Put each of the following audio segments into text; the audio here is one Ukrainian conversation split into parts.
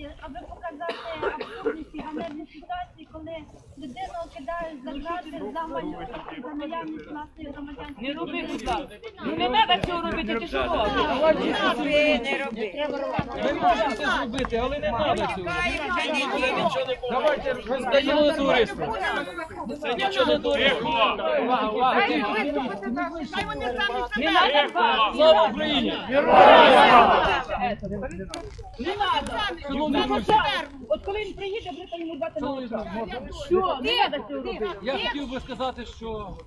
ситуації, аби показати абсурдність і ганебні ситуації, коли людину кидають за грати за малюнок, за наявність власної громадянської. Не роби так. Ну не треба цього робити, ти що робиш? Ми можемо це зробити, але не треба цього. Давайте роздаємо товариство. Це нічого не дорого. Увага, увага. Не треба. Слава Україні! Не треба. Шановні друзі, От коли він приїде, будете йому дати можна? Що? Не треба цього робити. я хотів би сказати, що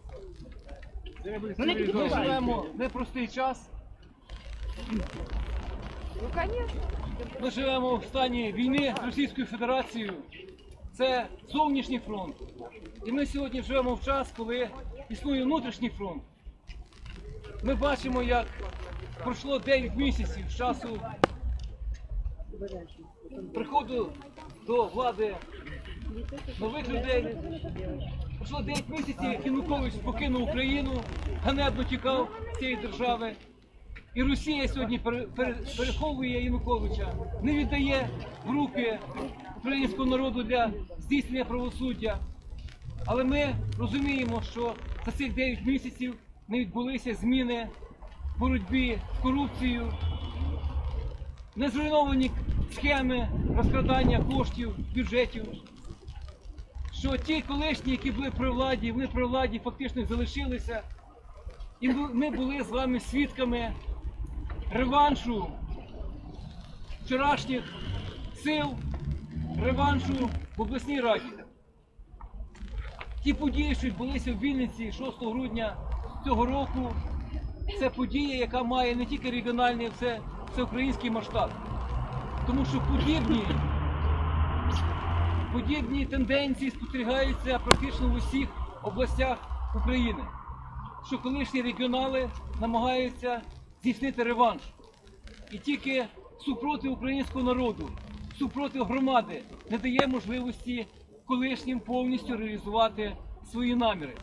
ми живемо непростий час. Ми живемо в стані війни з Російською Федерацією. Це зовнішній фронт. І ми сьогодні живемо в час, коли існує внутрішній фронт. Ми бачимо, як пройшло 9 місяців часу приходу до влади нових людей. Пройшло 9 місяців, як Янукович покинув Україну, ганебно тікав з цієї держави. І Росія сьогодні пере- пере- переховує Януковича, не віддає в руки українського народу для здійснення правосуддя. Але ми розуміємо, що за цих 9 місяців не відбулися зміни в боротьбі з корупцією, не зруйновані схеми розкрадання коштів, бюджетів. Що ті колишні, які були при владі, вони при владі фактично залишилися. І ми були з вами свідками реваншу вчорашніх сил, реваншу в обласній раді. Ті події, що відбулися в Вінниці 6 грудня цього року, це подія, яка має не тільки регіональний, це всеукраїнський масштаб. Тому що подібні, подібні тенденції спостерігаються практично в усіх областях України. Що колишні регіонали намагаються здійснити реванш. І тільки супроти українського народу, супроти громади не дає можливості колишнім повністю реалізувати свої наміри.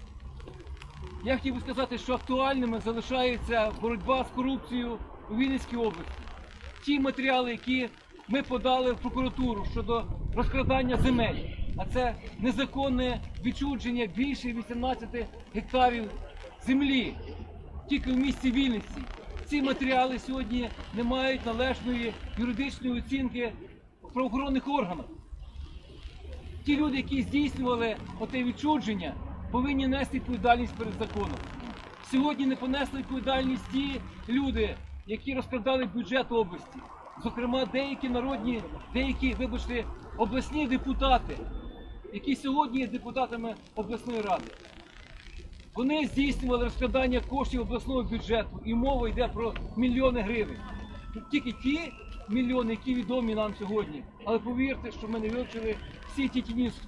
Я хотів би сказати, що актуальними залишається боротьба з корупцією у Вінницькій області. Ті матеріали, які ми подали в прокуратуру щодо розкрадання земель, а це незаконне відчудження більше 18 гектарів землі тільки в місті Вінниці. Ці матеріали сьогодні не мають належної юридичної оцінки в правоохоронних органах. Ті люди, які здійснювали оте відчудження, повинні нести відповідальність перед законом. Сьогодні не понесли відповідальність ті люди, які розкрадали бюджет області. Зокрема, деякі народні, деякі, вибачте, обласні депутати, які сьогодні є депутатами обласної ради. Вони здійснювали розкрадання коштів обласного бюджету, і мова йде про мільйони гривень. Тільки ті мільйони, які відомі нам сьогодні. Але повірте, що ми не вивчили всі ті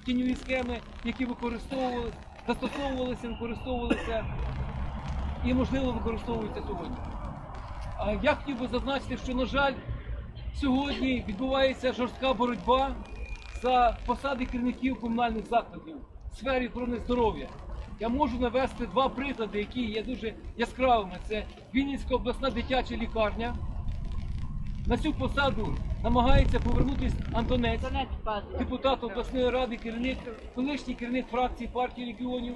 тіньові схеми, які використовували, застосовувалися, використовувалися і, можливо, використовуються сьогодні. А я хотів би зазначити, що, на жаль, сьогодні відбувається жорстка боротьба за посади керівників комунальних закладів в сфері охорони здоров'я. Я можу навести два приклади, які є дуже яскравими. Це Вінницька обласна дитяча лікарня. На цю посаду намагається повернутися Антонець, депутат обласної ради, керівник, колишній керівник фракції партії регіонів.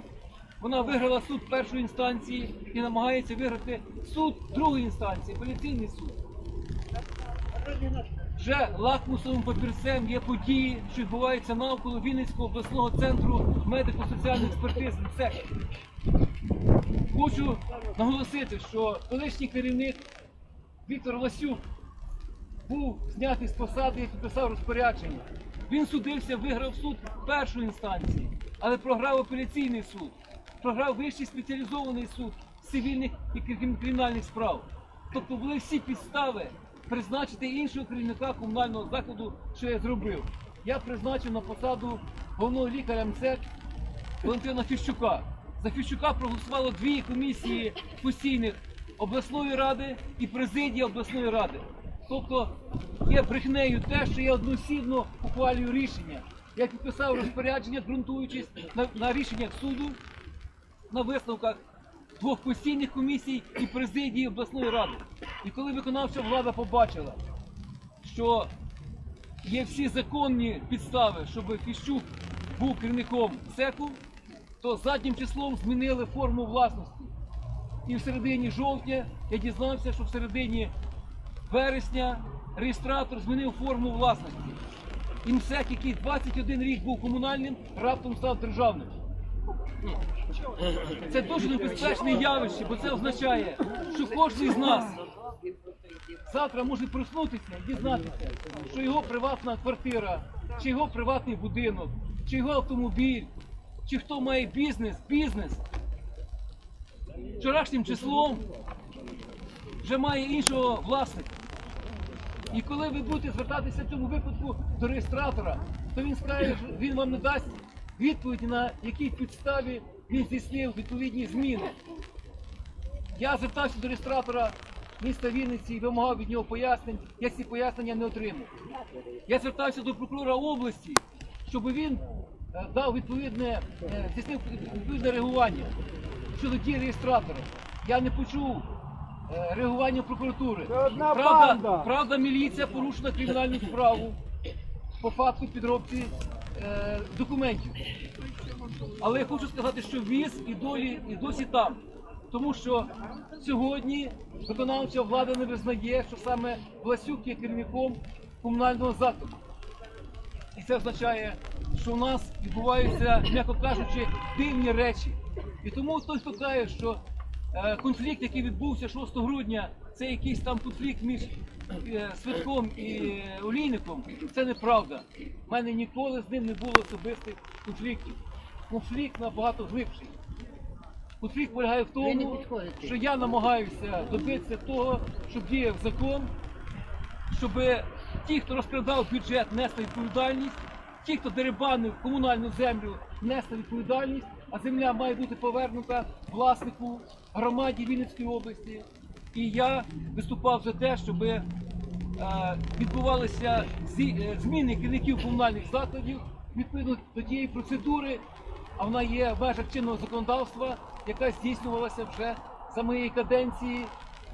Вона виграла суд першої інстанції і намагається виграти суд другої інстанції, апеляційний суд. Вже лакмусовим папірцем є події, що відбуваються навколо Вінницького обласного центру медико-соціальної експертизи. Хочу наголосити, що колишній керівник Віктор Ласюк був знятий з посади і підписав розпорядження. Він судився, виграв суд першої інстанції, але програв апеляційний суд, програв вищий спеціалізований суд цивільних і кримінальних справ. Тобто були всі підстави призначити іншого керівника комунального закладу, що я зробив. Я призначив на посаду головного лікаря МСЕК Валентина Фіщука. За Фіщука проголосувало дві комісії постійних обласної ради і президії обласної ради. Тобто є брехнею те, що я одноосібно ухвалюю рішення. Я підписав розпорядження, ґрунтуючись на, на рішеннях суду, на висновках двох постійних комісій і президії обласної ради. І коли виконавча влада побачила, що є всі законні підстави, щоб Фіщук був керівником СЕКу, то заднім числом змінили форму власності. І в середині жовтня я дізнався, що в середині вересня реєстратор змінив форму власності. І МСЕК, який 21 рік був комунальним, раптом став державним. Це дуже небезпечне явище, бо це означає, що кожен з нас завтра може проснутися і дізнатися, що його приватна квартира, чи його приватний будинок, чи його автомобіль, чи хто має бізнес, бізнес вчорашнім числом вже має іншого власника. І коли ви будете звертатися в цьому випадку до реєстратора, то він скаже, він вам не дасть відповіді, на якій підставі він здійснив відповідні зміни. Я звертався до реєстратора міста Вінниці і вимагав від нього пояснень. Я ці пояснення не отримав. Я звертався до прокурора області, щоб він е, дав відповідне, е, здійснив відповідне реагування щодо дій реєстратора. Я не почув реагування прокуратури. Правда, правда, міліція порушила кримінальну справу по факту підробці е, документів. Але я хочу сказати, що віз і долі і досі там. Тому що сьогодні виконавча влада не визнає, що саме Власюк є керівником комунального закладу. І це означає, що у нас відбуваються, м'яко кажучи, дивні речі. І тому той, хто каже, що е, конфлікт, який відбувся 6 грудня, це якийсь там конфлікт між е, Святком і е, Олійником, це неправда. У мене ніколи з ним не було особистих конфліктів. Конфлікт набагато глибший. Конфлікт полягає в тому, що я намагаюся добитися того, щоб діяв закон, щоб ті, хто розкрадав бюджет, несли відповідальність, ті, хто дерибанив комунальну землю, несли відповідальність, а земля має бути повернута власнику громаді Вінницької області. І я виступав за те, щоб е, відбувалися е, зміни керівників комунальних закладів відповідно до тієї процедури, а вона є в межах чинного законодавства, яка здійснювалася вже за моєї каденції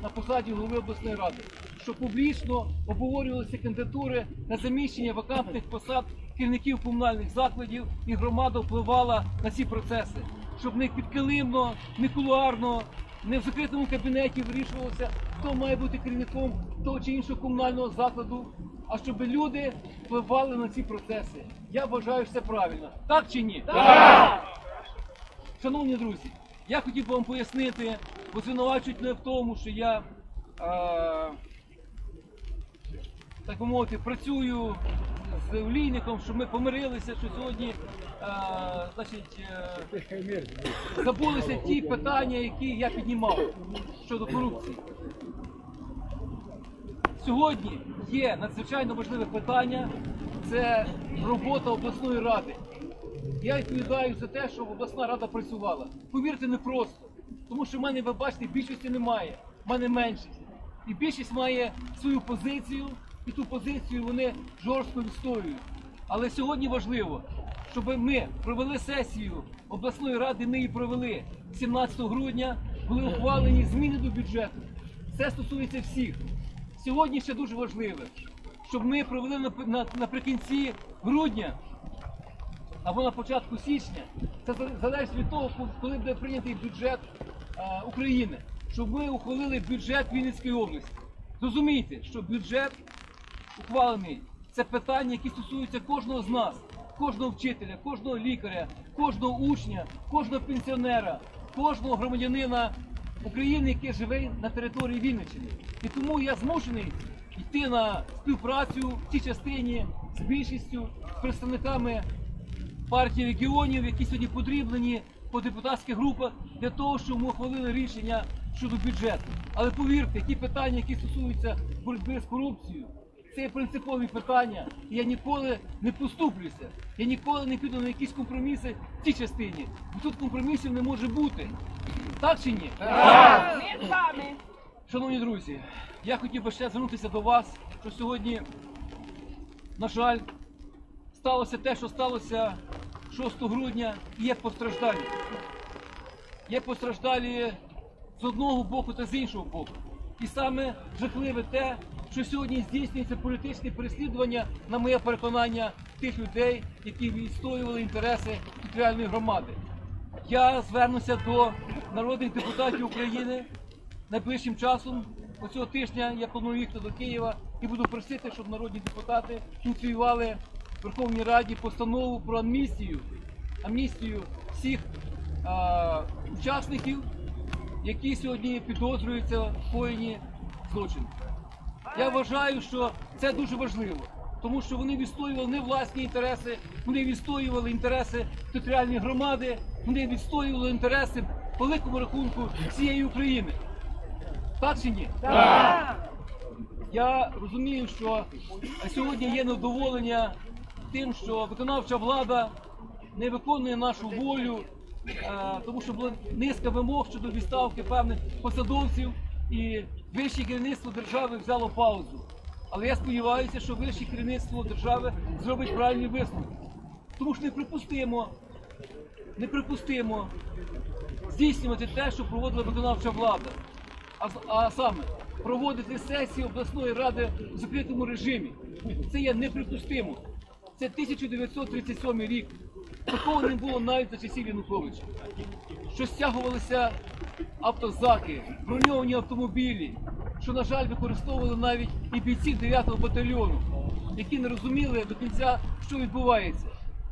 на посаді голови обласної ради, що публічно обговорювалися кандидатури на заміщення вакантних посад керівників комунальних закладів, і громада впливала на ці процеси, щоб не підкилимно, не кулуарно, не в закритому кабінеті вирішувалося, хто має бути керівником того чи іншого комунального закладу, а щоб люди впливали на ці процеси. Я вважаю, що це правильно. Так чи ні? Так! Шановні друзі, я хотів би вам пояснити, бо звинувачують мене в тому, що я, е, так би мовити, працюю з олійником, що ми помирилися, що сьогодні е, значить, е, забулися ті питання, які я піднімав щодо корупції. Сьогодні є надзвичайно важливе питання це робота обласної ради. Я відповідаю за те, щоб обласна рада працювала. Повірте, не просто. Тому що в мене, ви бачите, більшості немає, в мене меншість. І більшість має свою позицію, і ту позицію вони жорстко відстоюють. Але сьогодні важливо, щоб ми провели сесію обласної ради, ми її провели 17 грудня, були ухвалені зміни до бюджету. Це стосується всіх. Сьогодні ще дуже важливе, щоб ми провели наприкінці грудня або на початку січня. Це залежить від того, коли буде прийнятий бюджет е, України, щоб ми ухвалили бюджет Вінницької області. Зрозумійте, що бюджет ухвалений це питання, які стосуються кожного з нас, кожного вчителя, кожного лікаря, кожного учня, кожного пенсіонера, кожного громадянина України, який живе на території Вінниччини. І тому я змушений йти на співпрацю в цій частині з більшістю, представниками партії регіонів, які сьогодні подріблені по депутатських групах для того, щоб ми ухвалили рішення щодо бюджету. Але повірте, ті питання, які стосуються боротьби з корупцією, це є принципові питання. І я ніколи не поступлюся. Я ніколи не піду на якісь компроміси в цій частині. Бо тут компромісів не може бути. Так чи ні? Ми з вами. Шановні друзі, я хотів би ще звернутися до вас, що сьогодні, на жаль, сталося те, що сталося 6 грудня, і є постраждалі. Є постраждалі з одного боку та з іншого боку. І саме жахливе те, що сьогодні здійснюється політичне переслідування, на моє переконання, тих людей, які відстоювали інтереси територіальної громади. Я звернуся до народних депутатів України найближчим часом. Оцього тижня я планую їхати до Києва і буду просити, щоб народні депутати ініціювали в Верховній Раді постанову про амністію, амністію всіх а, учасників, які сьогодні підозрюються в коєнні злочину. Я вважаю, що це дуже важливо, тому що вони відстоювали не власні інтереси, вони відстоювали інтереси територіальної громади, вони відстоювали інтереси великому рахунку всієї України. Так чи ні? Я розумію, що сьогодні є невдоволення тим, що виконавча влада не виконує нашу волю, тому що була низка вимог щодо відставки певних посадовців, і вище керівництво держави взяло паузу. Але я сподіваюся, що вище керівництво держави зробить правильні висновки. Тому що неприпустимо, неприпустимо здійснювати те, що проводила виконавча влада. А, а саме проводити сесії обласної ради в закритому режимі. Це є неприпустимо. Це 1937 рік. Такого не було навіть за часів Януковича. Що стягувалися автозаки, броньовані автомобілі, що, на жаль, використовували навіть і бійці 9-го батальйону, які не розуміли до кінця, що відбувається.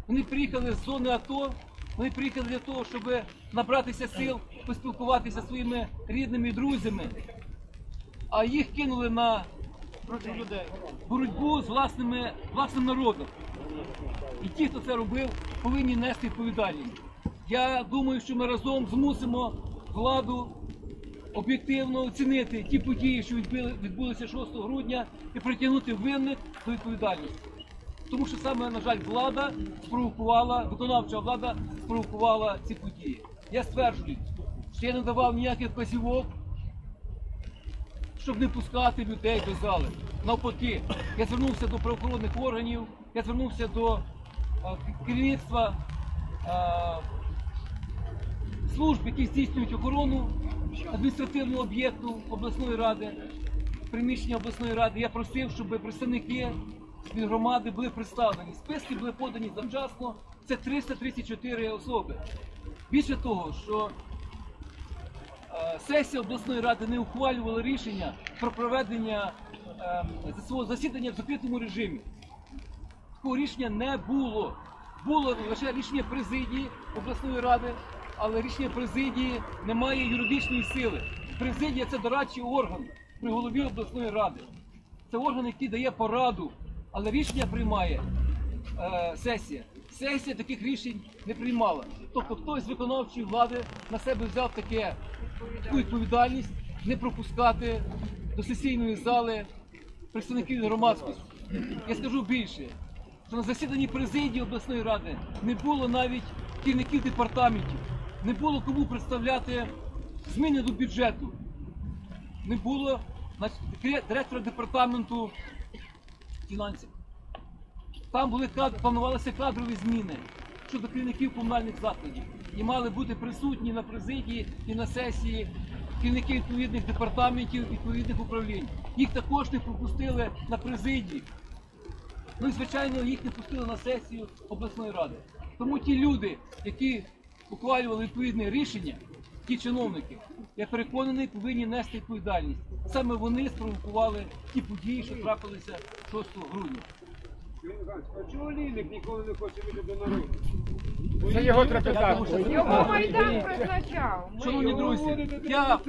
Вони приїхали з зони АТО, вони приїхали для того, щоб набратися сил, поспілкуватися зі своїми рідними і друзями, а їх кинули на боротьбу з власними, власним народом. І ті, хто це робив, повинні нести відповідальність. Я думаю, що ми разом змусимо владу об'єктивно оцінити ті події, що відбулися 6 грудня, і притягнути винних до відповідальності. Тому що саме, на жаль, влада спровокувала, виконавча влада спровокувала ці події. Я стверджую, що я не давав ніяких вказівок, щоб не пускати людей до зали. Навпаки, я звернувся до правоохоронних органів, я звернувся до а, керівництва а, служб, які здійснюють охорону адміністративного об'єкту обласної ради, приміщення обласної ради. Я просив, щоб представники громади були представлені. Списки були подані завчасно. Це 334 особи. Більше того, що Е, сесія обласної ради не ухвалювала рішення про проведення е, свого засідання в закритому режимі. Такого рішення не було. Було лише рішення президії обласної ради, але рішення президії не має юридичної сили. Президія це дорадчий орган при голові обласної ради. Це орган, який дає пораду, але рішення приймає е, сесія. Сесія таких рішень не приймала. Тобто хтось з виконавчої влади на себе взяв таке, таку відповідальність не пропускати до сесійної зали представників громадськості. Я скажу більше, що на засіданні президії обласної ради не було навіть керівників департаментів, не було кому представляти зміни до бюджету, не було директора департаменту фінансів. Там були планувалися кадрові зміни щодо керівників комунальних закладів. І мали бути присутні на президії і на сесії керівники відповідних департаментів, відповідних управлінь. Їх також не пропустили на президії. Ну і звичайно, їх не пустили на сесію обласної ради. Тому ті люди, які ухвалювали відповідне рішення, ті чиновники, я переконаний, повинні нести відповідальність. Саме вони спровокували ті події, що трапилися 6 грудня. А чого Лілик ніколи не хоче вийти до народу? Це його трепетати. Його Майдан призначав. Шановні друзі, я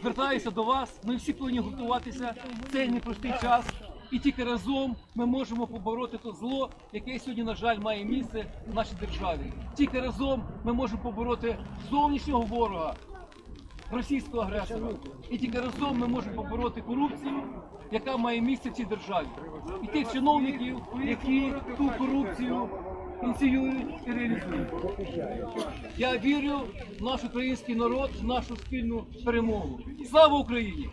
звертаюся до вас. Ми всі повинні гуртуватися в цей непростий час. І тільки разом ми можемо побороти то зло, яке сьогодні, на жаль, має місце в нашій державі. Тільки разом ми можемо побороти зовнішнього ворога, російського агресора. І тільки разом ми можемо побороти корупцію, яка має місце в цій державі. І тих чиновників, які ту корупцію ініціюють і реалізують. Я вірю в наш український народ, в нашу спільну перемогу. Слава Україні!